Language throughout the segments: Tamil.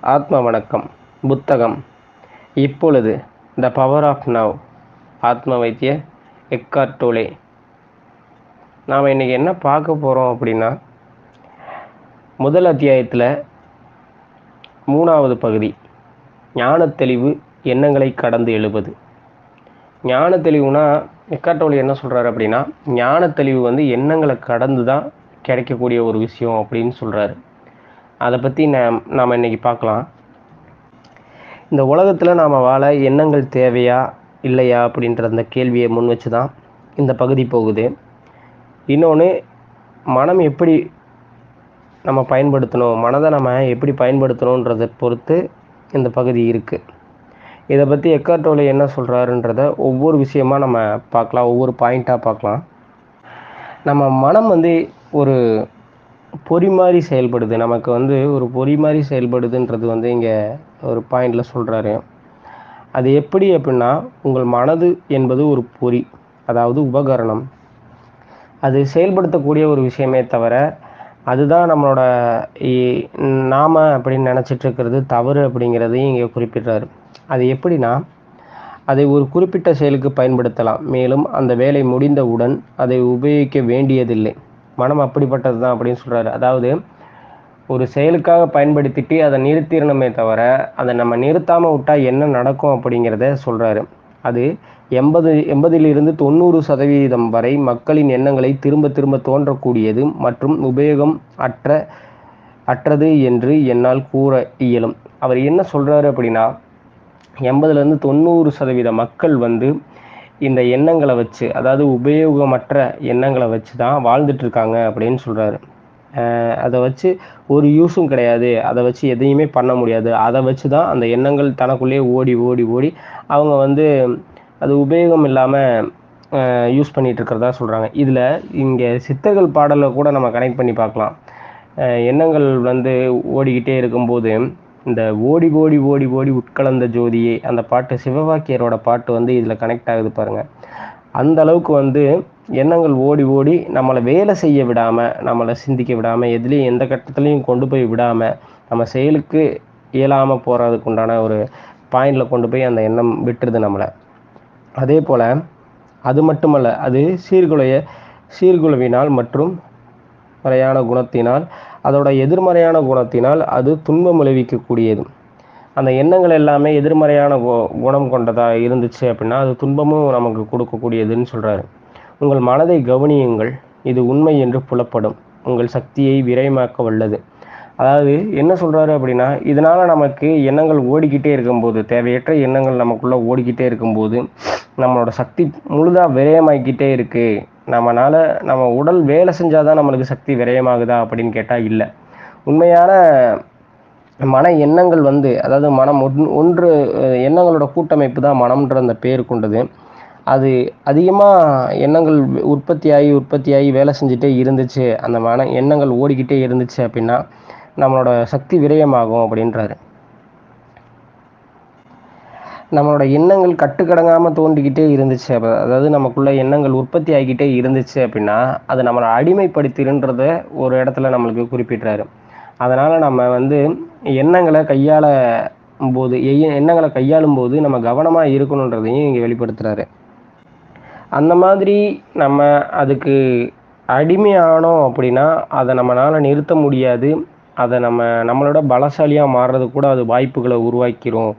ஆத்ம வணக்கம் புத்தகம். இப்பொழுது த பவர் ஆஃப் நவ் ஆத்ம வைத்திய எக்கார்டோலே நாம் இன்றைக்கி என்ன பார்க்க போகிறோம் அப்படின்னா முதல் அத்தியாயத்தில் மூணாவது பகுதி ஞான தெளிவு எண்ணங்களை கடந்து எழுபது. ஞான தெளிவுனா எக்காட்டோலி என்ன சொல்கிறாரு அப்படின்னா ஞான தெளிவு வந்து எண்ணங்களை கடந்து தான் கிடைக்கக்கூடிய ஒரு விஷயம் அப்படின்னு சொல்கிறாரு அதை பற்றி நாம் நாம் இன்றைக்கி பார்க்கலாம். இந்த உலகத்தில் நாம் வாழ எண்ணங்கள் தேவையா இல்லையா அப்படின்ற அந்த கேள்வியை முன் வச்சு தான் இந்த பகுதி போகுது. இன்னொன்று மனம் எப்படி நம்ம பயன்படுத்தணும் மனதை நம்ம எப்படி பயன்படுத்தணுன்றதை பொறுத்து இந்த பகுதி இருக்குது இதை பற்றி எக்கார்டோல என்ன சொல்கிறாருன்றத ஒவ்வொரு விஷயமாக நம்ம பார்க்கலாம் ஒவ்வொரு பாயிண்ட்டாக பார்க்கலாம். நம்ம மனம் வந்து ஒரு பொறி மாதிரி செயல்படுது. நமக்கு வந்து ஒரு பொறி மாதிரி செயல்படுதுன்றது வந்து இங்கே ஒரு பாயிண்டில் சொல்கிறாரு அது எப்படி அப்படின்னா உங்கள் மனது என்பது ஒரு பொறி அதாவது உபகரணம். அது செயல்படுத்தக்கூடிய ஒரு விஷயமே தவிர அதுதான் நம்மளோட நாம் அப்படின்னு நினச்சிட்டு இருக்கிறது தவறு அப்படிங்கிறதையும் இங்கே குறிப்பிடுறாரு. அது எப்படின்னா அதை ஒரு குறிப்பிட்ட செயலுக்கு பயன்படுத்தலாம். மேலும் அந்த வேலை முடிந்தவுடன் அதை உபயோகிக்க வேண்டியதில்லை. மனம் அப்படிப்பட்டது தான் அப்படின்னு சொல்கிறாரு அதாவது ஒரு செயலுக்காக பயன்படுத்திட்டு அதை நிறுத்திடணுமே தவிர அதை நம்ம நிறுத்தாமல் விட்டால் என்ன நடக்கும் அப்படிங்கிறத சொல்கிறாரு அது எண்பது எண்பதிலிருந்து தொண்ணூறு சதவீதம் வரை மக்களின் எண்ணங்களை திரும்ப திரும்ப தோன்றக்கூடியது மற்றும் உபயோகம் அற்ற அற்றது என்று என்னால் கூற இயலும். அவர் என்ன சொல்கிறாரு அப்படின்னா எண்பதுலேருந்து தொண்ணூறு சதவீத மக்கள் வந்து இந்த எண்ணங்களை வச்சு அதாவது உபயோகமற்ற எண்ணங்களை வச்சு தான் வாழ்ந்துட்டுருக்காங்க அப்படின்னு சொல்கிறாரு அதை வச்சு ஒரு யூஸும் கிடையாது. அதை வச்சு எதையுமே பண்ண முடியாது. அதை வச்சு தான் அந்த எண்ணங்கள் தனக்குள்ளேயே ஓடி ஓடி ஓடி அவங்க வந்து அது உபயோகம் இல்லாமல் யூஸ் பண்ணிகிட்டு இருக்கிறதா சொல்கிறாங்க இதில் இங்கே சித்தர்கள் பாடலை கூட நம்ம கனெக்ட் பண்ணி பார்க்கலாம். எண்ணங்கள் வந்து ஓடிக்கிட்டே இருக்கும்போது இந்த ஓடி ஓடி ஓடி ஓடி உட்கலந்த ஜோதியே அந்த பாட்டு சிவவாக்கியரோட பாட்டு வந்து இதில் கனெக்ட் ஆகுது பாருங்கள் அந்த அளவுக்கு வந்து எண்ணங்கள் ஓடி ஓடி நம்மளை வேலை செய்ய விடாமல் நம்மளை சிந்திக்க விடாமல் எதுலேயும் எந்த கட்டத்துலேயும் கொண்டு போய் விடாமல் நம்ம செயலுக்கு இயலாமல் போகிறதுக்கு உண்டான ஒரு பாயிண்டில் கொண்டு போய் அந்த எண்ணம் விட்டுருது நம்மளை. அதே போல் அது மட்டுமல்ல அது சீர்குலைய சீர்குலைவினால் மற்றும் முறையான குணத்தினால் அதோட எதிர்மறையான குணத்தினால் அது துன்பம் விளைவிக்கக்கூடியது. அந்த எண்ணங்கள் எல்லாமே எதிர்மறையான குணம் கொண்டதாக இருந்துச்சு அப்படின்னா அது துன்பமும் நமக்கு கொடுக்கக்கூடியதுன்னு சொல்கிறாரு உங்கள் மனதை கவனியுங்கள் இது உண்மை என்று புலப்படும். உங்கள் சக்தியை விரைமாக்க வல்லது. அதாவது என்ன சொல்கிறாரு அப்படின்னா இதனால் நமக்கு எண்ணங்கள் ஓடிக்கிட்டே இருக்கும்போது தேவையற்ற எண்ணங்கள் நமக்குள்ளே ஓடிக்கிட்டே இருக்கும்போது நம்மளோட சக்தி முழுதாக விரயமாக்கிட்டே இருக்குது நம்மளால் நம்ம உடல் வேலை செஞ்சால் தான் நம்மளுக்கு சக்தி விரயமாகுதா அப்படின்னு கேட்டால் இல்லை. உண்மையான மன எண்ணங்கள் வந்து அதாவது மனம் ஒன் ஒன்று எண்ணங்களோட கூட்டமைப்பு தான் மனம்ன்ற அந்த பேர் கொண்டது. அது அதிகமாக எண்ணங்கள் உற்பத்தியாகி உற்பத்தியாகி வேலை செஞ்சுட்டே இருந்துச்சு. அந்த மன எண்ணங்கள் ஓடிக்கிட்டே இருந்துச்சு அப்படின்னா நம்மளோட சக்தி விரயமாகும் அப்படின்றாரு. நம்மளோட எண்ணங்கள் கட்டுக்கடங்காமல் தோண்டிக்கிட்டே இருந்துச்சு. அப்போ அதாவது நமக்குள்ளே எண்ணங்கள் உற்பத்தி ஆகிக்கிட்டே இருந்துச்சு அப்படின்னா அது நம்மளை அடிமைப்படுத்திருன்றத ஒரு இடத்துல நம்மளுக்கு குறிப்பிட்றாரு. அதனால் நம்ம வந்து எண்ணங்களை கையாள போது எண்ணங்களை கையாளும் போது நம்ம கவனமாக இருக்கணுன்றதையும் இங்கே வெளிப்படுத்துகிறாரு அந்த மாதிரி நம்ம அதுக்கு அடிமையானோம் அப்படின்னா அதை நம்மளால் நிறுத்த முடியாது. அதை நம்ம நம்மளோட பலசாலியாக மாறுறது கூட அது வாய்ப்புகளை உருவாக்கிரும்.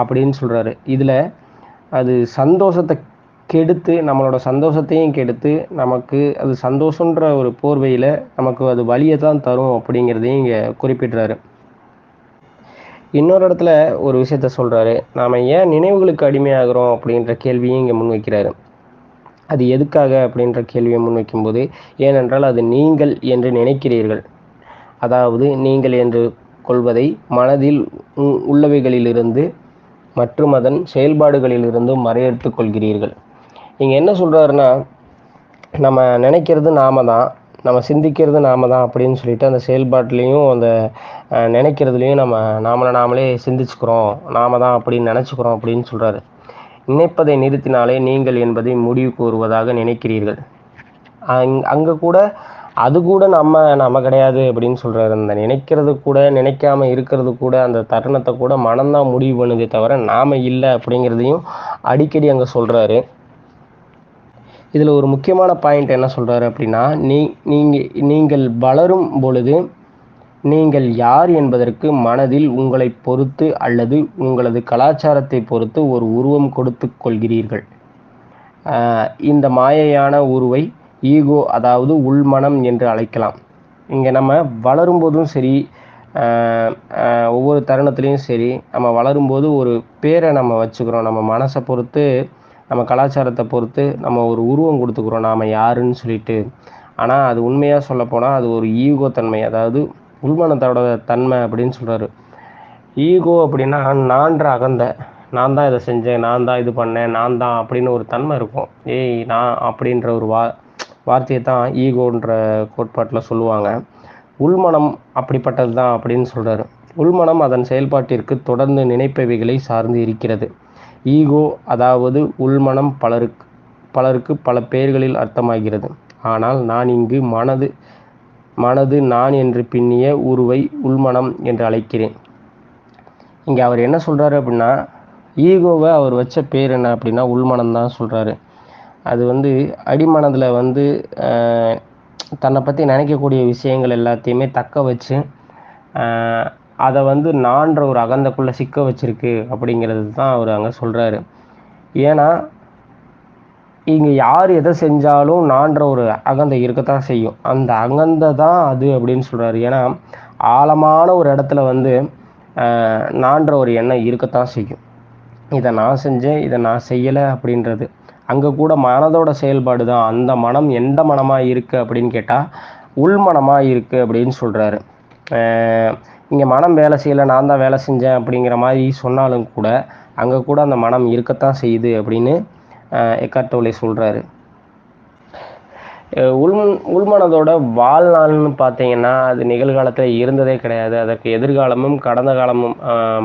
அப்படின்னு சொல்கிறாரு இதில் அது சந்தோஷத்தை கெடுத்து நம்மளோட சந்தோஷத்தையும் கெடுத்து நமக்கு அது சந்தோஷன்ற ஒரு போர்வையில் நமக்கு அது வழியை தான் தரும் அப்படிங்கிறதையும் இங்கே குறிப்பிட்றாரு. இன்னொரு இடத்துல ஒரு விஷயத்த சொல்கிறாரு நாம் ஏன் நினைவுகளுக்கு அடிமையாகிறோம் அப்படின்ற கேள்வியும் இங்கே முன்வைக்கிறாரு அது எதுக்காக அப்படின்ற கேள்வியை முன்வைக்கும்போது ஏனென்றால் அது நீங்கள் என்று நினைக்கிறீர்கள். அதாவது நீங்கள் என்று கொள்வதை மனதில் உள்ளவைகளிலிருந்து மற்றும் அதன் செயல்பாடுகளிலிருந்து மறையெடுத்து கொள்கிறீர்கள். நீங்கள் என்ன சொல்கிறாருன்னா நம்ம நினைக்கிறது நாம தான் நம்ம சிந்திக்கிறது நாம தான் அப்படின்னு சொல்லிட்டு அந்த செயல்பாட்டிலையும் அந்த நினைக்கிறதுலையும் நம்ம நாமளை நாமளே சிந்திச்சுக்கிறோம் நாம தான் அப்படின்னு நினச்சிக்கிறோம் அப்படின்னு சொல்கிறாரு நினைப்பதை நிறுத்தினாலே நீங்கள் என்பதை முடிவு கூறுவதாக நினைக்கிறீர்கள். அங் அங்கே கூட அது கூட நம்ம நம்ம கிடையாது அப்படின்னு சொல்கிறாரு அந்த நினைக்கிறது கூட நினைக்காம இருக்கிறது கூட அந்த தருணத்தை கூட மனம்தான் முடிவு பண்ணுதே தவிர நாம் இல்லை அப்படிங்கிறதையும் அடிக்கடி அங்கே சொல்கிறாரு இதில் ஒரு முக்கியமான பாயிண்ட் என்ன சொல்கிறாரு அப்படின்னா நீ நீங்கள் நீங்கள் வளரும் பொழுது நீங்கள் யார் என்பதற்கு மனதில் உங்களை பொறுத்து அல்லது உங்களது கலாச்சாரத்தை பொறுத்து ஒரு உருவம் கொடுத்து கொள்கிறீர்கள். இந்த மாயையான உருவை ஈகோ அதாவது உள்மனம் என்று அழைக்கலாம். இங்கே நம்ம வளரும்போதும் சரி ஒவ்வொரு தருணத்துலேயும் சரி நம்ம வளரும்போது ஒரு பேரை நம்ம வச்சுக்கிறோம். நம்ம மனசை பொறுத்து நம்ம கலாச்சாரத்தை பொறுத்து நம்ம ஒரு உருவம் கொடுத்துக்கிறோம் நாம் யாருன்னு சொல்லிட்டு. ஆனால் அது உண்மையாக சொல்லப்போனால் அது ஒரு ஈகோ தன்மை அதாவது உள்மனத்தோட தன்மை அப்படின்னு சொல்கிறாரு ஈகோ அப்படின்னா நான்ற அகந்த நான் தான் இதை செஞ்சேன் நான் தான் இது பண்ணேன் நான் தான் அப்படின்னு ஒரு தன்மை இருக்கும். ஏய் நான் அப்படின்ற ஒரு வா வார்த்தையை தான் ஈகோன்ற கோட்பாட்டில் சொல்லுவாங்க. உள்மனம் அப்படிப்பட்டது தான் அப்படின்னு சொல்கிறாரு உள்மனம் அதன் செயல்பாட்டிற்கு தொடர்ந்து நினைப்பவைகளை சார்ந்து இருக்கிறது. ஈகோ அதாவது உள்மனம் பலருக்கு பலருக்கு பல பெயர்களில் அர்த்தமாகிறது. ஆனால் நான் இங்கு மனது மனது நான் என்று பின்னிய உருவை உள்மனம் என்று அழைக்கிறேன். இங்கே அவர் என்ன சொல்கிறாரு அப்படின்னா ஈகோவை அவர் வச்ச பேர் என்ன அப்படின்னா உள்மனம் தான் சொல்கிறாரு அது வந்து அடிமனதில் வந்து தன்னை பற்றி நினைக்கக்கூடிய விஷயங்கள் எல்லாத்தையுமே தக்க வச்சு அதை வந்து நான்ற ஒரு அகந்தக்குள்ளே சிக்க வச்சிருக்கு அப்படிங்கிறது தான் அவர் அங்கே சொல்கிறாரு ஏன்னா இங்கே யார் எதை செஞ்சாலும் நான்ற ஒரு அகந்தை இருக்கத்தான் செய்யும். அந்த அகந்தை தான் அது அப்படின்னு சொல்கிறாரு ஏன்னா ஆழமான ஒரு இடத்துல வந்து நான்ற ஒரு எண்ணம் இருக்கத்தான் செய்யும். இதை நான் செஞ்சேன் இதை நான் செய்யலை அப்படின்றது. அங்கே கூட மனதோட செயல்பாடு தான் அந்த மனம் எந்த மனமாக இருக்குது அப்படின்னு கேட்டால் உள்மனமாக இருக்குது அப்படின்னு சொல்கிறாரு இங்கே மனம் வேலை செய்யலை நான் தான் வேலை செஞ்சேன் அப்படிங்கிற மாதிரி சொன்னாலும் கூட அங்கே கூட அந்த மனம் இருக்கத்தான் செய்யுது அப்படின்னு எக்கார்டோலை சொல்கிறாரு உள் உள்மனதோட வாழ்நாள்னு பார்த்தீங்கன்னா அது நிகழ்காலத்தில் இருந்ததே கிடையாது. அதற்கு எதிர்காலமும் கடந்த காலமும்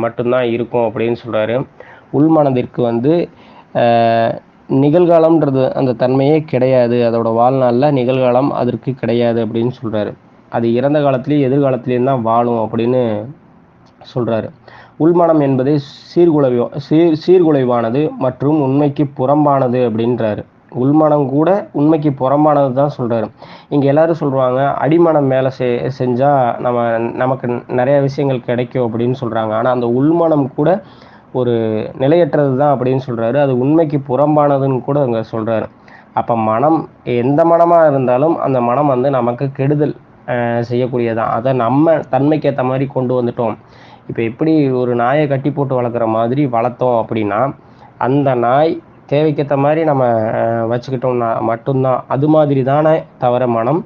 மட்டும்தான் இருக்கும் அப்படின்னு சொல்கிறாரு உள்மனதிற்கு வந்து நிகழ்காலம்ன்றது அந்த தன்மையே கிடையாது. அதோட வாழ்நாளில் நிகழ்காலம் அதற்கு கிடையாது அப்படின்னு சொல்கிறாரு அது இறந்த காலத்திலேயும் எதிர்காலத்திலேயும் தான் வாழும் அப்படின்னு சொல்கிறாரு உள்மனம் என்பது சீர்குலை சீர் சீர்குலைவானது மற்றும் உண்மைக்கு புறம்பானது அப்படின்றாரு. உள்மனம் கூட உண்மைக்கு புறம்பானது தான் சொல்கிறாரு இங்கே எல்லோரும் சொல்கிறாங்க அடிமனம் மேலே செ செஞ்சால் நம்ம நமக்கு நிறைய விஷயங்கள் கிடைக்கும் அப்படின்னு சொல்கிறாங்க ஆனால் அந்த உள்மனம் கூட ஒரு நிலையற்றது தான் அப்படின்னு சொல்கிறாரு அது உண்மைக்கு புறம்பானதுன்னு கூட அங்கே சொல்கிறாரு அப்போ மனம் எந்த மனமாக இருந்தாலும் அந்த மனம் வந்து நமக்கு கெடுதல் செய்யக்கூடியதான் அதை நம்ம தன்மைக்கு ஏற்ற மாதிரி கொண்டு வந்துட்டோம். இப்போ எப்படி ஒரு நாயை கட்டி போட்டு வளர்க்குற மாதிரி வளர்த்தோம் அப்படின்னா அந்த நாய் தேவைக்கேற்ற மாதிரி நம்ம வச்சுக்கிட்டோம்னா மட்டும்தான். அது மாதிரி தானே தவிர மனம்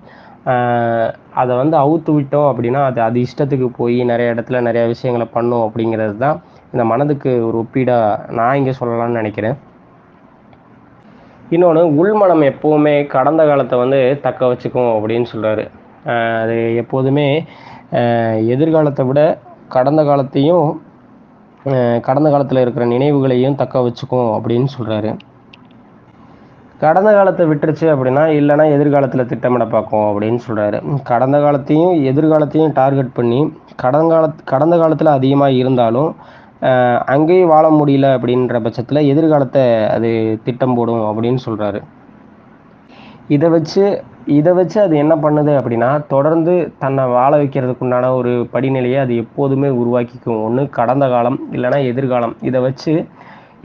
அதை வந்து அவுத்து விட்டோம் அப்படின்னா அது அது இஷ்டத்துக்கு போய் நிறைய இடத்துல நிறைய விஷயங்களை பண்ணும் அப்படிங்கிறது தான் இந்த மனதுக்கு ஒரு ஒப்பீடாக நான் இங்கே சொல்லலாம்னு நினைக்கிறேன். இன்னொன்று உள்மனம் எப்போவுமே கடந்த காலத்தை வந்து தக்க வச்சுக்கும் அப்படின்னு சொல்கிறாரு அது எப்போதுமே எதிர்காலத்தை விட கடந்த காலத்தையும் கடந்த காலத்தில் இருக்கிற நினைவுகளையும் தக்க வச்சுக்கும் அப்படின்னு சொல்கிறாரு கடந்த காலத்தை விட்டுருச்சு அப்படின்னா இல்லைனா எதிர்காலத்தில் திட்டமிட பார்க்கும் அப்படின்னு சொல்கிறாரு கடந்த காலத்தையும் எதிர்காலத்தையும் டார்கெட் பண்ணி கடந்த கால கடந்த காலத்தில் அதிகமாக இருந்தாலும் அங்கேயும் வாழ முடியல அப்படின்ற பட்சத்தில் எதிர்காலத்தை அது திட்டம் போடும் அப்படின்னு சொல்கிறாரு இதை வச்சு இதை வச்சு அது என்ன பண்ணுது அப்படின்னா தொடர்ந்து தன்னை வாழ வைக்கிறதுக்கு உண்டான ஒரு படிநிலையை அது எப்போதுமே உருவாக்கிக்கும். ஒன்று கடந்த காலம் இல்லைனா எதிர்காலம். இதை வச்சு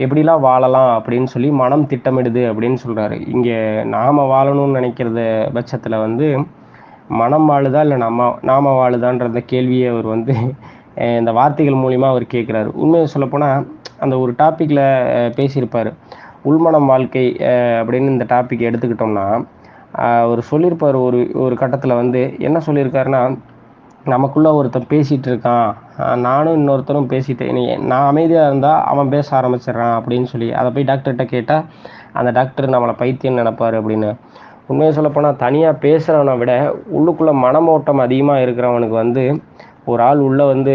எப்படிலாம் வாழலாம் அப்படின்னு சொல்லி மனம் திட்டமிடுது அப்படின்னு சொல்கிறாரு இங்கே நாம் வாழணும்னு நினைக்கிறத பட்சத்தில் வந்து மனம் வாழுதா இல்லை நம்ம நாம வாழுதான்ற கேள்வியை அவர் வந்து இந்த வார்த்தைகள் மூலிமா அவர் கேட்குறாரு உண்மையை சொல்லப்போனால் அந்த ஒரு டாப்பிக்கில் பேசியிருப்பார். உள்மனம் வாழ்க்கை அப்படின்னு இந்த டாபிக் எடுத்துக்கிட்டோம்னா அவர் சொல்லியிருப்பார் ஒரு ஒரு கட்டத்தில் வந்து என்ன சொல்லியிருக்காருன்னா நமக்குள்ளே ஒருத்தன் பேசிகிட்டு இருக்கான். நானும் இன்னொருத்தரும் பேசிட்டேன். நீ நான் அமைதியாக இருந்தால் அவன் பேச ஆரம்பிச்சிடுறான் அப்படின்னு சொல்லி. அதை போய் டாக்டர்கிட்ட கேட்டால் அந்த டாக்டர் நம்மளை பைத்தியம் நினைப்பார் அப்படின்னு. உண்மையை சொல்லப்போனால் தனியாக பேசுகிறவனை விட உள்ளுக்குள்ளே மனமோட்டம் அதிகமாக இருக்கிறவனுக்கு வந்து ஒரு ஆள் உள்ளே வந்து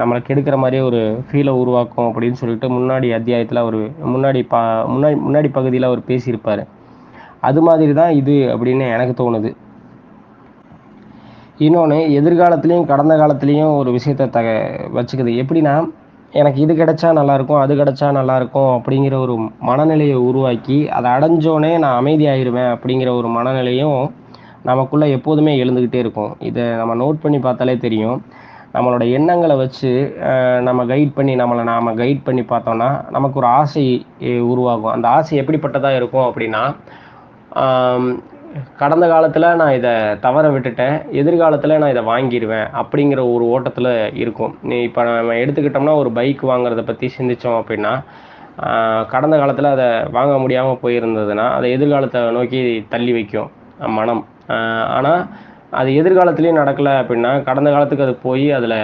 நம்மளை கெடுக்கிற மாதிரியே ஒரு ஃபீலை உருவாக்கும் அப்படின்னு சொல்லிட்டு முன்னாடி அத்தியாயத்தில் அவர் முன்னாடி பா முன்னாடி முன்னாடி பகுதியில் அவர் பேசியிருப்பார். அது மாதிரி தான் இது அப்படின்னு எனக்கு தோணுது. இன்னொன்று எதிர்காலத்துலேயும் கடந்த காலத்துலேயும் ஒரு விஷயத்த தக வச்சுக்குது. எப்படின்னா எனக்கு இது கிடைச்சா நல்லாயிருக்கும் அது கிடைச்சா நல்லாயிருக்கும் அப்படிங்கிற ஒரு மனநிலையை உருவாக்கி அதை அடைஞ்சோடனே நான் அமைதியாயிருவேன் அப்படிங்கிற ஒரு மனநிலையும் நமக்குள்ளே எப்போதுமே எழுந்துக்கிட்டே இருக்கும். இதை நம்ம நோட் பண்ணி பார்த்தாலே தெரியும். நம்மளோட எண்ணங்களை வச்சு நம்ம கைட் பண்ணி நம்மளை நாம் கைட் பண்ணி பார்த்தோம்னா நமக்கு ஒரு ஆசை உருவாகும். அந்த ஆசை எப்படிப்பட்டதாக இருக்கும் அப்படின்னா கடந்த காலத்தில் நான் இதை தவற விட்டுட்டேன். எதிர்காலத்தில் நான் இதை வாங்கிடுவேன் அப்படிங்கிற ஒரு ஓட்டத்தில் இருக்கும். நீ இப்போ நம்ம எடுத்துக்கிட்டோம்னா ஒரு பைக் வாங்குறத பற்றி சிந்தித்தோம் அப்படின்னா கடந்த காலத்தில் அதை வாங்க முடியாமல் போயிருந்ததுன்னா அதை எதிர்காலத்தை நோக்கி தள்ளி வைக்கும் மனம். ஆனால் அது எதிர்காலத்துலேயும் நடக்கலை அப்படின்னா கடந்த காலத்துக்கு அது போய் அதில்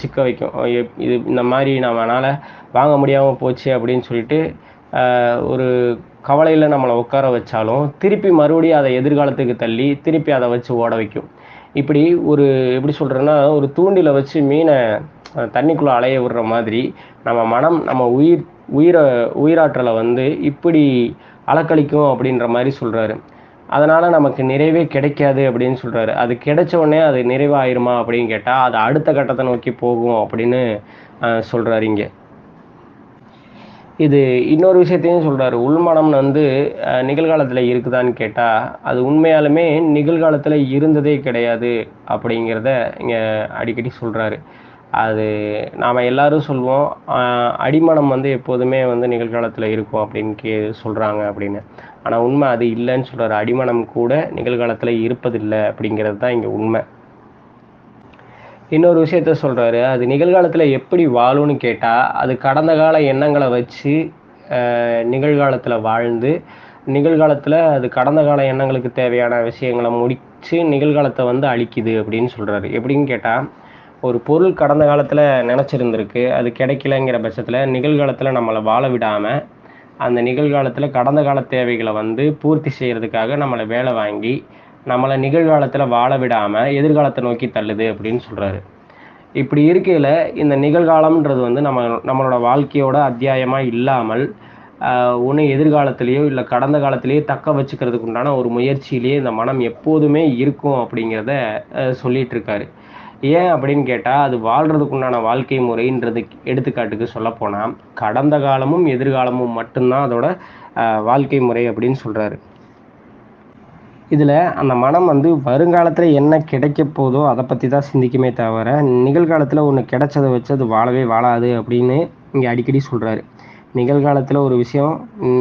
சிக்க வைக்கும். இது இந்த மாதிரி நம்மளால் வாங்க முடியாமல் போச்சு அப்படின்னு சொல்லிட்டு ஒரு கவலையில் நம்மளை உட்கார வச்சாலும் திருப்பி மறுபடியும் அதை எதிர்காலத்துக்கு தள்ளி திருப்பி அதை வச்சு ஓட வைக்கும். இப்படி ஒரு எப்படி சொல்கிறேன்னா ஒரு தூண்டில வச்சு மீனை தண்ணிக்குள்ளே அலைய விடுற மாதிரி நம்ம மனம் நம்ம உயிர் உயிரை உயிராற்றலை வந்து இப்படி அலக்களிக்கும் அப்படின்ற மாதிரி சொல்கிறாரு அதனால் நமக்கு நிறைவே கிடைக்காது அப்படின்னு சொல்கிறாரு அது கிடைச்ச உடனே அது நிறைவாயிருமா அப்படின்னு கேட்டால் அது அடுத்த கட்டத்தை நோக்கி போகும் அப்படின்னு சொல்கிறாரு இங்கே. இது இன்னொரு விஷயத்தையும் சொல்கிறாரு உள்மனம் வந்து நிகழ்காலத்தில் இருக்குதான்னு கேட்டால் அது உண்மையாலுமே நிகழ்காலத்தில் இருந்ததே கிடையாது அப்படிங்கிறத இங்கே அடிக்கடி சொல்கிறாரு அது நாம் எல்லாரும் சொல்லுவோம் அடிமனம் வந்து எப்போதுமே வந்து நிகழ்காலத்தில் இருக்கும் அப்படின்னு கே சொல்கிறாங்க அப்படின்னு. ஆனால் உண்மை அது இல்லைன்னு சொல்கிறார் அடிமனம் கூட நிகழ்காலத்தில் இருப்பதில்லை அப்படிங்கிறது தான் இங்கே உண்மை. இன்னொரு விஷயத்த சொல்கிறாரு அது நிகழ்காலத்தில் எப்படி வாழும்னு கேட்டால் அது கடந்த கால எண்ணங்களை வச்சு நிகழ்காலத்தில் வாழ்ந்து நிகழ்காலத்தில் அது கடந்த கால எண்ணங்களுக்கு தேவையான விஷயங்களை முடித்து நிகழ்காலத்தை வந்து அழிக்குது அப்படின்னு சொல்கிறாரு எப்படின்னு கேட்டால் ஒரு பொருள் கடந்த காலத்தில் நினச்சிருந்துருக்கு அது கிடைக்கலங்கிற பட்சத்தில் நிகழ்காலத்தில் நம்மளை வாழ விடாமல் அந்த நிகழ்காலத்தில் கடந்த கால தேவைகளை வந்து பூர்த்தி செய்கிறதுக்காக நம்மளை வேலை வாங்கி நம்மளை நிகழ்காலத்தில் வாழ விடாமல் எதிர்காலத்தை நோக்கி தள்ளுது அப்படின்னு சொல்கிறாரு இப்படி இருக்கையில் இந்த நிகழ்காலம்ன்றது வந்து நம்ம நம்மளோட வாழ்க்கையோட அத்தியாயமாக இல்லாமல் ஒன்று எதிர்காலத்திலேயோ இல்லை கடந்த காலத்திலேயோ தக்க வச்சுக்கிறதுக்கு உண்டான ஒரு முயற்சியிலேயே இந்த மனம் எப்போதுமே இருக்கும் அப்படிங்கிறத அஹ், சொல்லிட்டு இருக்காரு. ஏன் அப்படின்னு கேட்டால் அது வாழ்கிறதுக்குண்டான வாழ்க்கை முறைன்றது எடுத்துக்காட்டுக்கு சொல்லப்போனால் கடந்த காலமும் எதிர்காலமும் மட்டும்தான் அதோட வாழ்க்கை முறை அப்படின்னு சொல்கிறாரு இதில் அந்த மனம் வந்து வருங்காலத்தில் என்ன கிடைக்க போதோ அதை பற்றி தான் சிந்திக்குமே தவிர நிகழ்காலத்தில் ஒன்று கிடைச்சதை வச்சு அது வாழவே வாழாது அப்படின்னு இங்கே அடிக்கடி சொல்கிறாரு நிகழ்காலத்தில் ஒரு விஷயம்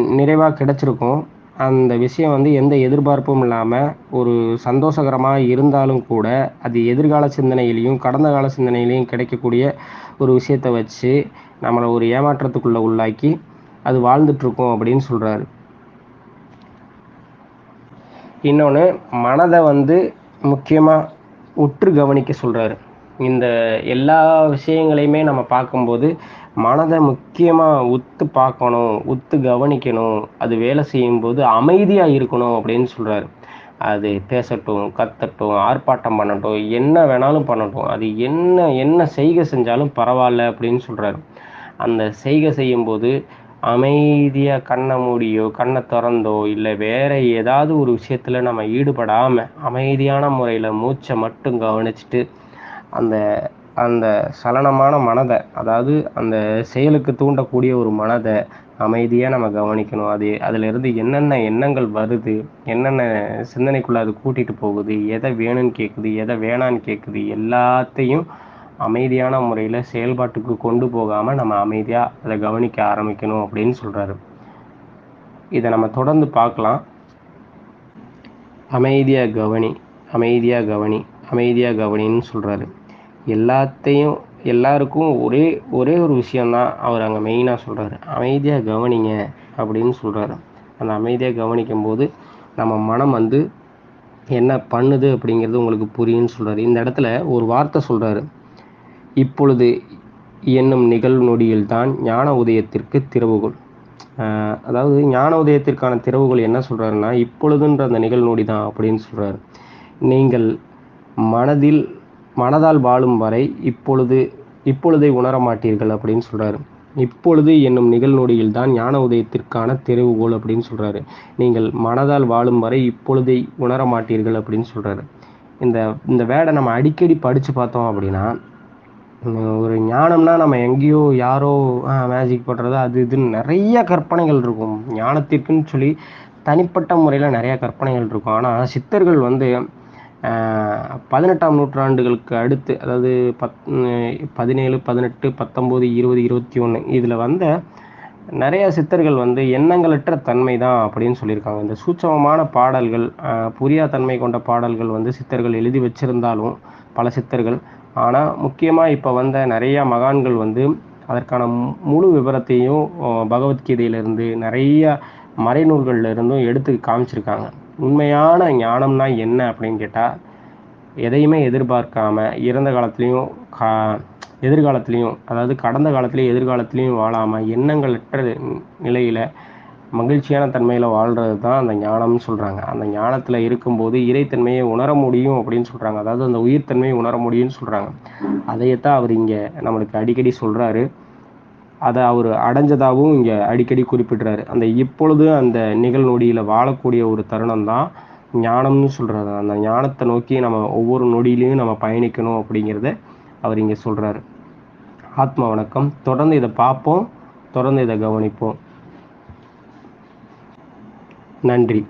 நிறைவாக கிடைச்சிருக்கும். அந்த விஷயம் வந்து எந்த எதிர்பார்ப்பும் இல்லாமல் ஒரு சந்தோஷகரமாக இருந்தாலும் கூட அது எதிர்கால சிந்தனையிலையும் கடந்த கால சிந்தனையிலையும் கிடைக்கக்கூடிய ஒரு விஷயத்தை வச்சு நம்மளை ஒரு ஏமாற்றத்துக்குள்ளே உள்ளாக்கி அது வாழ்ந்துட்டுருக்கோம் அப்படின்னு சொல்கிறாரு இன்னொன்று மனதை வந்து முக்கியமாக உற்று கவனிக்க சொல்கிறாரு இந்த எல்லா விஷயங்களையுமே நம்ம பார்க்கும்போது மனதை முக்கியமாக உத்து பார்க்கணும் உத்து கவனிக்கணும் அது வேலை செய்யும்போது அமைதியாக இருக்கணும் அப்படின்னு சொல்கிறாரு அது பேசட்டும் கத்தட்டும் ஆர்ப்பாட்டம் பண்ணட்டும் என்ன வேணாலும் பண்ணட்டும் அது என்ன என்ன செய்கை செஞ்சாலும் பரவாயில்ல அப்படின்னு சொல்கிறாரு அந்த செய்கை செய்யும்போது அமைதியாக கண்ணை மூடியோ கண்ணை திறந்தோ இல்லை வேற ஏதாவது ஒரு விஷயத்தில் நம்ம ஈடுபடாமல் அமைதியான முறையில் மூச்சை மட்டும் கவனிச்சுட்டு அந்த அந்த சலனமான மனதை அதாவது அந்த செயலுக்கு தூண்டக்கூடிய ஒரு மனதை அமைதியாக நம்ம கவனிக்கணும். அது அதிலிருந்து என்னென்ன எண்ணங்கள் வருது என்னென்ன சிந்தனைக்குள்ளே அது கூட்டிகிட்டு போகுது எதை வேணும்னு கேட்குது எதை வேணான்னு கேட்குது எல்லாத்தையும் அமைதியான முறையில் செயல்பாட்டுக்கு கொண்டு போகாமல் நம்ம அமைதியாக அதை கவனிக்க ஆரம்பிக்கணும் அப்படின்னு சொல்கிறாரு இதை நம்ம தொடர்ந்து பார்க்கலாம். அமைதியாக கவனி அமைதியாக கவனி அமைதியாக கவனின்னு சொல்கிறாரு எல்லாத்தையும் எல்லாருக்கும் ஒரே ஒரே ஒரு விஷயந்தான் அவர் அங்கே மெயினாக சொல்கிறாரு அமைதியாக கவனிங்க அப்படின்னு சொல்கிறாரு அந்த அமைதியாக கவனிக்கும் போது நம்ம மனம் வந்து என்ன பண்ணுது அப்படிங்கிறது உங்களுக்கு புரியும்னு சொல்கிறாரு இந்த இடத்துல ஒரு வார்த்தை சொல்கிறாரு இப்பொழுது என்னும் நிகழ்வு நொடியில்தான் ஞான உதயத்திற்கு திறவுகோள். அதாவது ஞான உதயத்திற்கான திறவுகோள் என்ன சொல்கிறாருன்னா இப்பொழுதுன்ற அந்த நிகழ்நொடி தான் அப்படின்னு சொல்கிறார் நீங்கள் மனதில் மனதால் வாழும் வரை இப்பொழுது இப்பொழுதை உணர மாட்டீர்கள் அப்படின்னு சொல்கிறாரு இப்பொழுது என்னும் நிகழ்நொடியில் தான் ஞான உதயத்திற்கான திறவுகோல் அப்படின்னு சொல்கிறாரு நீங்கள் மனதால் வாழும் வரை இப்பொழுதை உணர மாட்டீர்கள் அப்படின்னு சொல்கிறாரு இந்த இந்த வேடை நம்ம அடிக்கடி படித்து பார்த்தோம் அப்படின்னா ஒரு ஞானம்னா நம்ம எங்கேயோ யாரோ மேஜிக் பண்ணுறது அது இதுன்னு நிறைய கற்பனைகள் இருக்கும். ஞானத்திற்குன்னு சொல்லி தனிப்பட்ட முறையில் நிறைய கற்பனைகள் இருக்கும். ஆனால் சித்தர்கள் வந்து பதினெட்டாம் நூற்றாண்டுகளுக்கு அடுத்து அதாவது பத் பதினேழு பதினெட்டு பத்தொம்போது இருபது இருபத்தி ஒன்று இதில் வந்த நிறைய சித்தர்கள் வந்து எண்ணங்களற்ற தன்மை தான் அப்படின்னு சொல்லியிருக்காங்க. இந்த சூட்சமமான பாடல்கள் புரியா தன்மை கொண்ட பாடல்கள் வந்து சித்தர்கள் எழுதி வச்சிருந்தாலும் பல சித்தர்கள் ஆனால் முக்கியமாக இப்போ வந்த நிறையா மகான்கள் வந்து அதற்கான முழு விவரத்தையும் பகவத்கீதையிலிருந்து நிறைய மறைநூல்கள்ல இருந்தும் எடுத்து காமிச்சிருக்காங்க. உண்மையான ஞானம்னா என்ன அப்படின்னு கேட்டால் எதையுமே எதிர்பார்க்காம இறந்த காலத்துலேயும் கா எதிர்காலத்துலேயும் அதாவது கடந்த காலத்துலேயும் எதிர்காலத்துலேயும் வாழாமல் எண்ணங்களற்ற நிலையில் மகிழ்ச்சியான தன்மையில் வாழ்கிறது தான் அந்த ஞானம்னு சொல்கிறாங்க அந்த ஞானத்தில் இருக்கும்போது இறைத்தன்மையை உணர முடியும் அப்படின்னு சொல்கிறாங்க அதாவது அந்த உயிர்த்தன்மையை உணர முடியும்னு சொல்கிறாங்க அதையத்தான் அவர் இங்கே நம்மளுக்கு அடிக்கடி சொல்கிறாரு அதை அவர் அடைஞ்சதாகவும் இங்கே அடிக்கடி குறிப்பிடுறாரு. அந்த இப்பொழுது அந்த நிகழ்நொடியில் வாழக்கூடிய ஒரு தருணம் தான் ஞானம்னு சொல்கிறாரு அந்த ஞானத்தை நோக்கி நம்ம ஒவ்வொரு நொடியிலையும் நம்ம பயணிக்கணும் அப்படிங்கிறத அவர் இங்கே சொல்கிறாரு ஆத்மா வணக்கம். தொடர்ந்து இதை பார்ப்போம். தொடர்ந்து இதை கவனிப்போம். நன்றி.